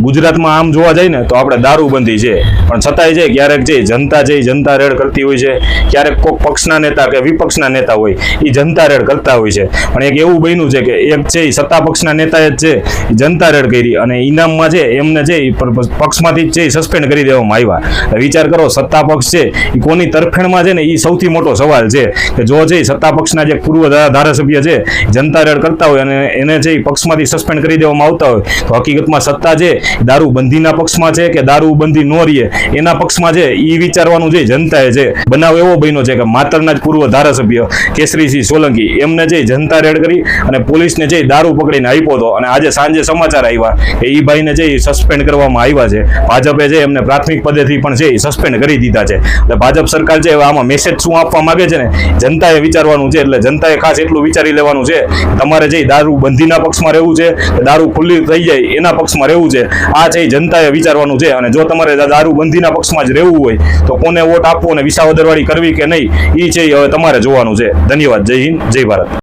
ગુજરાતમાં આમ જોવા જઈએ ને તો આપણે દારૂબંધી છે. પણ છતાંય છે ક્યારેક જે જનતા છે જનતા રેડ કરતી હોય છે, ક્યારેક કોઈક પક્ષના નેતા કે વિપક્ષના નેતા હોય એ જનતા રેડ કરતા હોય છે. પણ એક એવું બન્યું છે કે એક છે એ સત્તા પક્ષના નેતાએ જ છે જનતા રેડ કરી અને ઇનામમાં છે એમને છે એ પક્ષમાંથી જ છે સસ્પેન્ડ કરી દેવામાં આવ્યા. વિચાર કરો સત્તા પક્ષ છે એ કોની તરફેણમાં છે ને એ સૌથી મોટો સવાલ છે કે જો છે સત્તા પક્ષના જે પૂર્વ ધારાસભ્ય છે જનતા રેડ કરતા હોય અને એને છે પક્ષમાંથી સસ્પેન્ડ કરી દેવામાં આવતા હોય, તો હકીકતમાં સત્તા છે દારૂબંધીના પક્ષમાં છે કે દારૂબંધી નો રહીએ, એના પક્ષમાં છે એ વિચારવાનું છે જનતાએ છે, બનાવ એવો બન્યો છે કે માતરના જ પૂર્વ ધારાસભ્ય કેસરીસિંહ સોલંકી, એમને જે જનતા રેડ કરી અને પોલીસને જે દારૂ પકડીને આપ્યો હતો અને આજે સાંજે સમાચાર આવ્યા કે એ ભાઈને જે સસ્પેન્ડ કરવામાં આવ્યા છે. ભાજપે જે એમને પ્રાથમિક પદેથી પણ છે સસ્પેન્ડ કરી દીધા છે. એટલે ભાજપ સરકાર છે આમાં મેસેજ શું આપવા માંગે છે ને, જનતાએ વિચારવાનું છે, એટલે જનતાએ ખાસ એટલું વિચારી લેવાનું છે તમારે જે દારૂ બંધીના પક્ષમાં રહેવું છે દારૂ ખુલ્લી થઈ જાય એના પક્ષમાં રહેવું છે આ છે જનતાએ વિચારવાનું છે. અને જો તમારે દારૂ બંધીના પક્ષમાં જ રહેવું હોય, તો કોને વોટ આપવો અને વિસાવદરવાળી કરવી કે નહીં એ છે હવે તમારે જોવાનું છે. ધન્યવાદ. જય હિન્દ, જય ભારત.